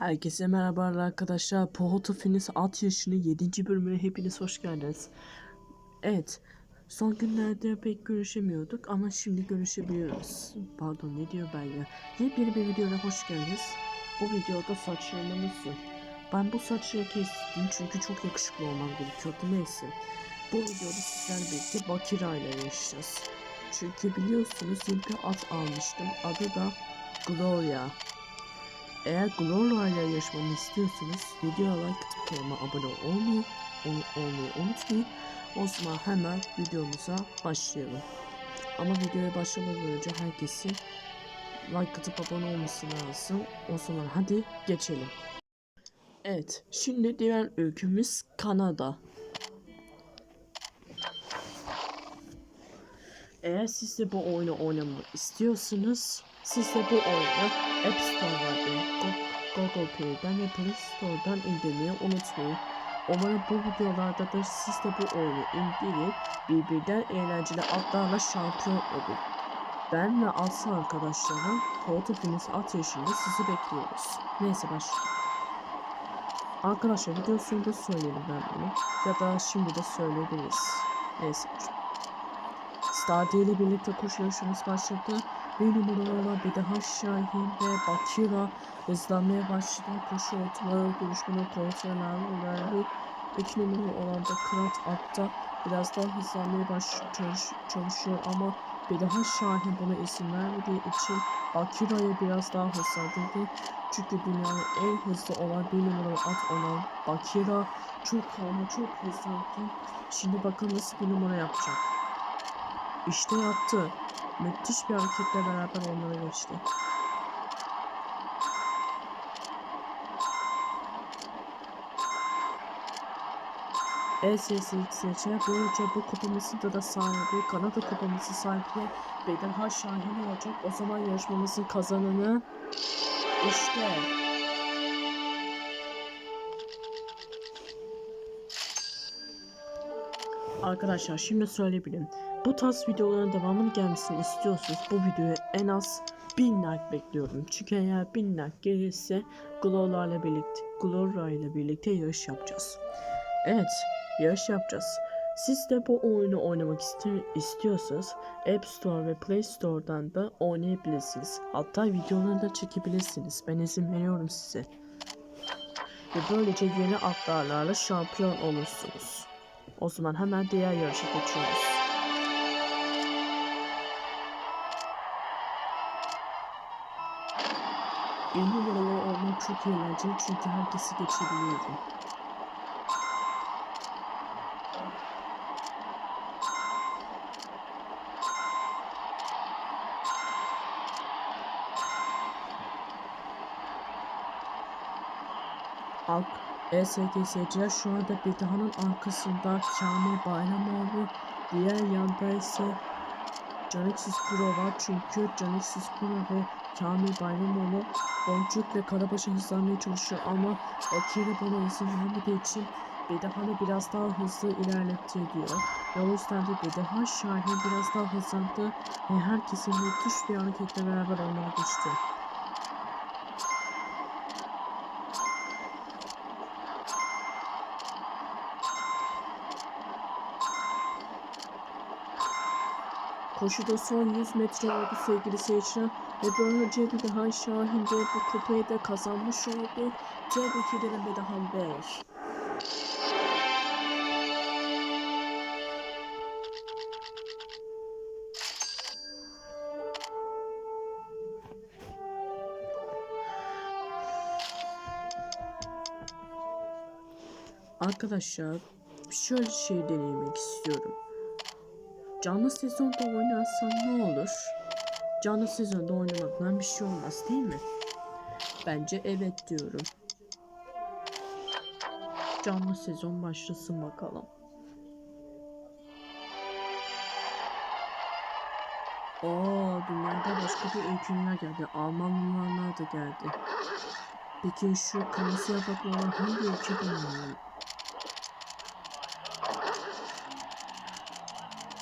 Herkese merhabalar arkadaşlar. Pohota Finish at yaşını 7. bölümüne hepiniz hoş geldiniz. Evet. Son günlerde pek görüşemiyorduk ama şimdi görüşebiliyoruz. Pardon ne diyor ben ya. Yepyeni bir videoya hoş geldiniz. Bu videoda saçlarımı nasıl? Ben bu saçları kestim çünkü çok yakışıklı olmam gerekiyordu. Neyse. Bu videoda sizlerle birlikte Bakira ile yaşayacağız. Çünkü biliyorsunuz yeni at almıştım. Adı da Gloria. Eğer Gloria ile yarışmamı istiyorsanız videoya like atıp kanalıma abone olmayı, ol- olmayı unutmayın. O zaman hemen videomuza başlayalım. Ama videoya başlamadan önce herkesin like atıp abone olması lazım. O zaman hadi geçelim. Evet, şimdi diğer ülkemiz Kanada. Eğer siz de bu oyunu oynamak istiyorsanız siz de bu oyunu App Store'dan, Go- Google Play'den ve Play Store'dan indirmeyi unutmayın. Umarım bu videolarda da siz de bu oyunu indirip birbirinden eğlenceli atlarla şampiyon olun. Ben ve Aslı arkadaşlarım Portofiniz at yaşında sizi bekliyoruz. Neyse başlayalım. Arkadaşlar video sonunda söyleyelim ben bunu. Ya da şimdi de söyleyebiliriz. Neyse. Stardy ile birlikte koşu yarışımız başladı. Bir numaralarla bir daha Şahin ve Bakira hızlanmaya başladı. Koşu ortaları görüşmenin kontrollerle ilerledi. İki numaralı olan da Krat atta biraz daha hızlanmaya baş çalış- çalışıyor ama bir daha Şahin buna izin vermediği için Bakira'yı biraz daha hızlandırdı. Çünkü dünyanın en hızlı olan bir numaralı at olan Bakira çok ama çok hızlandı. Şimdi bakalım nasıl bir numara yapacak. İşte yaptı. Müthiş bir hareketle beraber onlara geçti. ESSXC böylece bu kupamızda da sahibi, Kanada kupamızı sahibi ve daha şahin olacak. O zaman yarışmamızın kazananı işte. Arkadaşlar şimdi söyleyebilirim. Bu tarz videoların devamını gelmesini istiyorsanız bu videoya en az 1000 like bekliyorum. Çünkü eğer 1000 like gelirse Gloria ile birlikte Gloria ile birlikte yarış yapacağız. Evet, yarış yapacağız. Siz de bu oyunu oynamak istiyorsanız App Store ve Play Store'dan da oynayabilirsiniz. Hatta videolarını da çekebilirsiniz. Ben izin veriyorum size. Ve böylece yeni atlarla şampiyon olursunuz. O zaman hemen diğer yarışa geçiyoruz. Bir numaralı olmak çok eğlenceli çünkü herkesi geçebiliyorum. Halk ESGS'ciler şu anda Bedahan'ın arkasında Kamil Bayramoğlu, diğer yanda ise Caneksiz Pro var çünkü Caneksiz Pro ve Kamil Bayramoğlu Boncuk ve Karabaş'a hızlanmaya çalışıyor ama Akira buna izin vermediği için Bedahan'ı biraz daha hızlı ilerletti diyor. Ve o yüzden de Bedahan Şahin biraz daha hızlandı ve herkesin müthiş bir hareketle beraber onlara geçti. Koşuda son 100 metre oldu sevgili seyirciler ve böylece daha Şahin de bu kupayı da kazanmış oldu. Tebrik ederim Bedahan Bey. Arkadaşlar şöyle şey denemek istiyorum. Canlı sezonda oynarsan ne olur? Canlı sezonda oynamaktan bir şey olmaz değil mi? Bence evet diyorum. Canlı sezon başlasın bakalım. Oo, dünyada başka bir ülkeler geldi. Almanlar da geldi. Peki şu kırmızı yapraklı olan hangi ülkeden geliyor?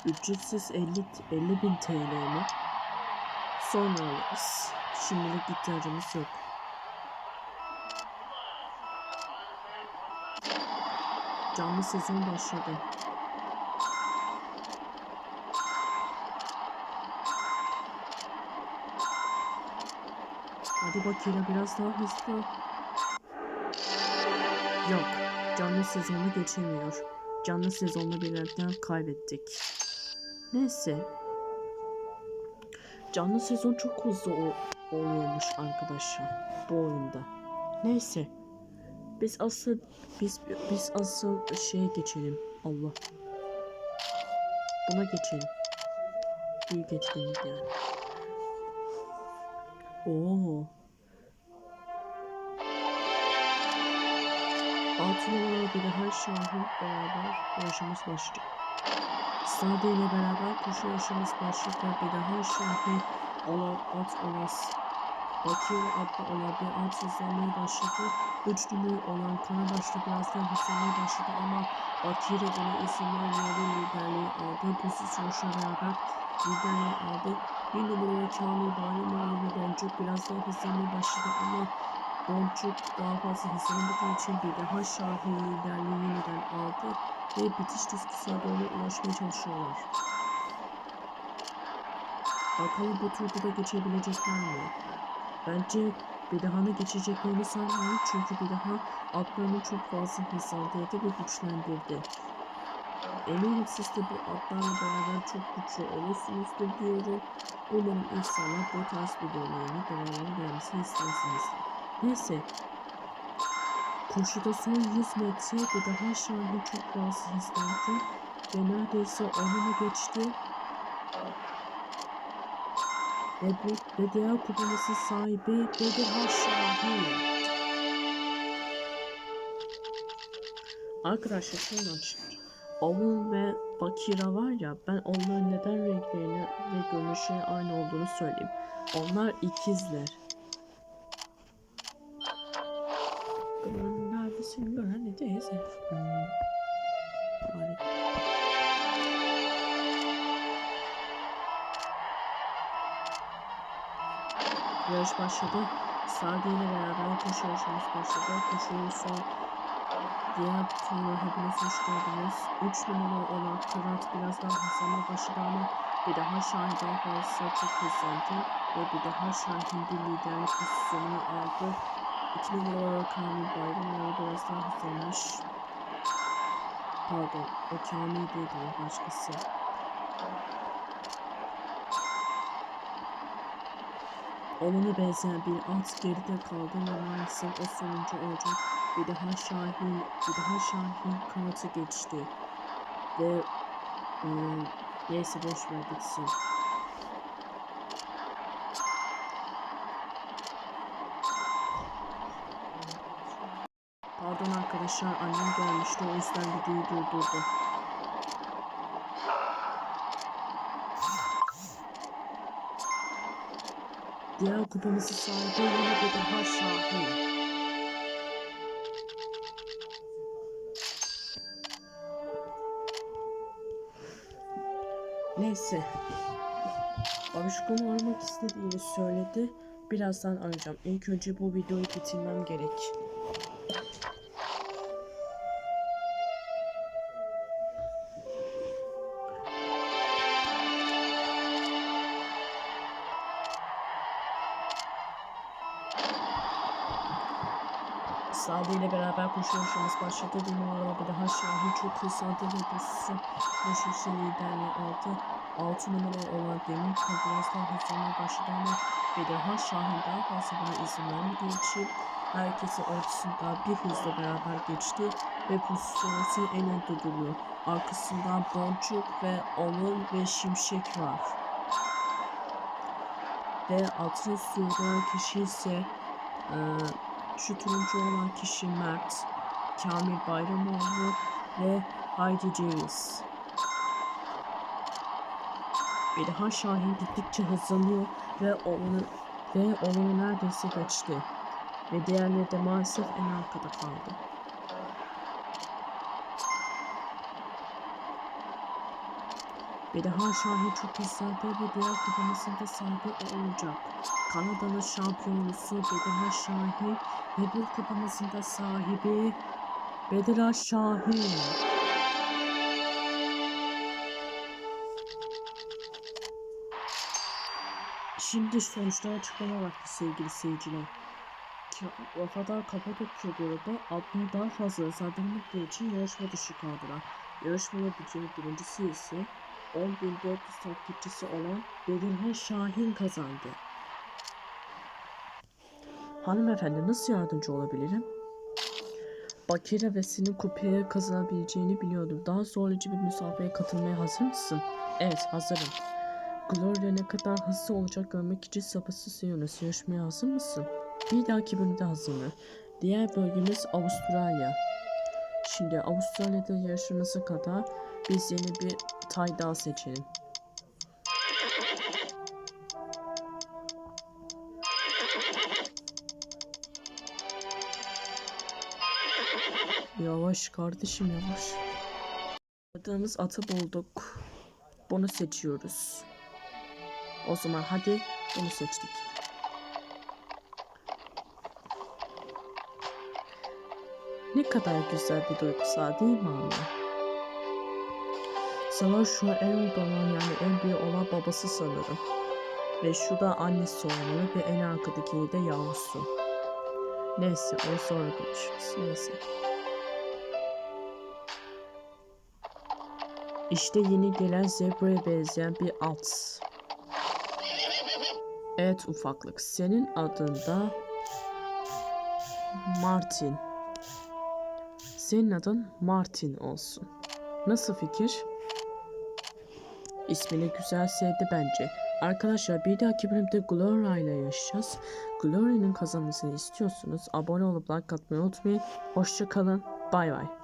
Ücretsiz 50, 50 bin TL mi? Sonra alırız. Şimdilik ihtiyacımız yok. Canlı sezon başladı. Hadi bakayım biraz daha hızlı. Yok. Canlı sezonu geçemiyor. Canlı sezonla birlikte kaybettik. Neyse. Canlı sezon çok hızlı ol- oluyormuş arkadaşlar bu oyunda. Neyse. Biz asıl biz biz asıl şeye geçelim. Allah. Buna geçelim. Büyük etkinlik yani. Oo. Altın olarak bir daha şahit beraber yarışımız başlıyor. Sade ile beraber koşu yarışımız başladı. Bir daha şahit olan at olas. Bakire adlı olan bir at hızlanmaya başladı. Üç numara olan Karabaşlı birazdan hızlanmaya başladı ama Bakire buna izin vermedi. Liderliği aldı. Pozisyonla beraber liderliği aldı. Bir numaralı Kamil Bayramoğlu ve Boncuk biraz daha hızlanmaya başladı ama Boncuk daha fazla hızlanamadığı için daha Şahin liderliği yeniden aldı ve bitiş diskisine doğru ulaşmaya çalışıyorlar. Bakalım bu turda da geçebilecekler mi? Bence bir daha geçeceklerini sanmıyorum çünkü bir daha atlarını çok fazla hızlandırdı ve güçlendirdi. Eminim siz de bu atlarla beraber çok güçlü olursunuzdur diyorum. Umarım inşallah bu tarz videolarını devamlı gelmesini istersiniz. Neyse. Koşuda son 100 metre bir daha Şahin çok fazla hızlandı ve neredeyse onunla geçti. Ve bu ve diğer kupamızın sahibi Bedirhan Şahin. Arkadaşlar şuradan çıkacağım. Ovun ve Bakira var ya ben onların neden renklerini ve görünüşleri aynı olduğunu söyleyeyim. Onlar ikizler. Yarış başladı. Sadi ile beraber koşu yarışımız başladı. Koşuyu son diğer turuna hepiniz hoş geldiniz. 3 numaralı olan Kırat biraz daha hızlanma başladı ama bir daha Şahin daha fazla çok hızlandı ve bir daha Şahin bir liderlik pozisyonunu aldı. 2 numaralı Kamil Bayramoğlu biraz daha hızlanmış. Pardon, o Kamil değil başkası. Ona benzeyen bir at geride kaldı ve maalesef o sonuncu olacak. Bir daha Şahin, bir daha Şahin kanatı geçti. Ve ıı, neyse boş ver gitsin. Pardon arkadaşlar annem gelmişti o yüzden videoyu durdurdu. Diğer kupamızı sahibi yine bir daha Şahin. Neyse. Babişkomu aramak istediğini söyledi. Birazdan arayacağım. İlk önce bu videoyu bitirmem gerek. İle beraber koşu yarışımız başladı. Bir numaralı bir daha Şahin çok hızlandı ve pozisyon koşusu liderliği aldı. 6 numaralı olan Demir biraz daha hızlanmaya başladı ama bir daha Şahin daha fazla buna izin vermediği için herkesi ortasında bir hızla beraber geçti ve pozisyonu en önde duruyor. Arkasından Boncuk ve onun ve Şimşek var. Ve atın sürdüren kişi ise eee şu turuncu olan kişi Mert, Kamil Bayramoğlu ve Haydi Ceviz. Daha Şahin gittikçe hızlanıyor ve onu ve onu neredeyse geçti. Ve diğerleri de maalesef en arkada kaldı. Daha Şahin çok hızlandı ve diğer kupamızın da sahibi olacak. Kanadalı şampiyonlusu Bedirhan Şahin ve bu kupamızın da sahibi Bedela Şahin. Şimdi sonuçlar açıklama vakti sevgili seyirciler. Ka- Vefadar Kapadokya grubu adını daha fazla hızlandırmak için yarışma dışı kaldılar. Yarışmada bütçenin birincisi ise 10.400 takipçisi olan Bedirhan Şahin kazandı. Hanımefendi nasıl yardımcı olabilirim? Bakire ve senin kupaya kazanabileceğini biliyordum. Daha zorlayıcı bir müsabakaya katılmaya hazır mısın? Evet hazırım. Gloria ne kadar hızlı olacak görmek için sabırsızlanıyoruz. Yarışmaya hazır mısın? Bir dahaki bölümde hazır mı? Diğer bölgemiz Avustralya. Şimdi Avustralya'da yarışması kadar biz yeni bir tay daha seçelim. Yavaş kardeşim yavaş. Aradığımız atı bulduk. Bunu seçiyoruz. O zaman hadi bunu seçtik. Ne kadar güzel bir duygusal değil mi anne? Sana şu en olan yani en büyük olan babası sanırım. Ve şu da annesi olmalı ve en arkadaki de yavrusu. Neyse onu sonra konuşuruz. Neyse. İşte yeni gelen zebraya benzeyen bir at. Evet ufaklık. Senin adın da Martin. Senin adın Martin olsun. Nasıl fikir? İsmini güzel sevdi bence. Arkadaşlar bir dahaki bölümde Gloria ile yaşayacağız. Gloria'nın kazanmasını istiyorsunuz. Abone olup like atmayı unutmayın. Hoşça kalın. Bay bay.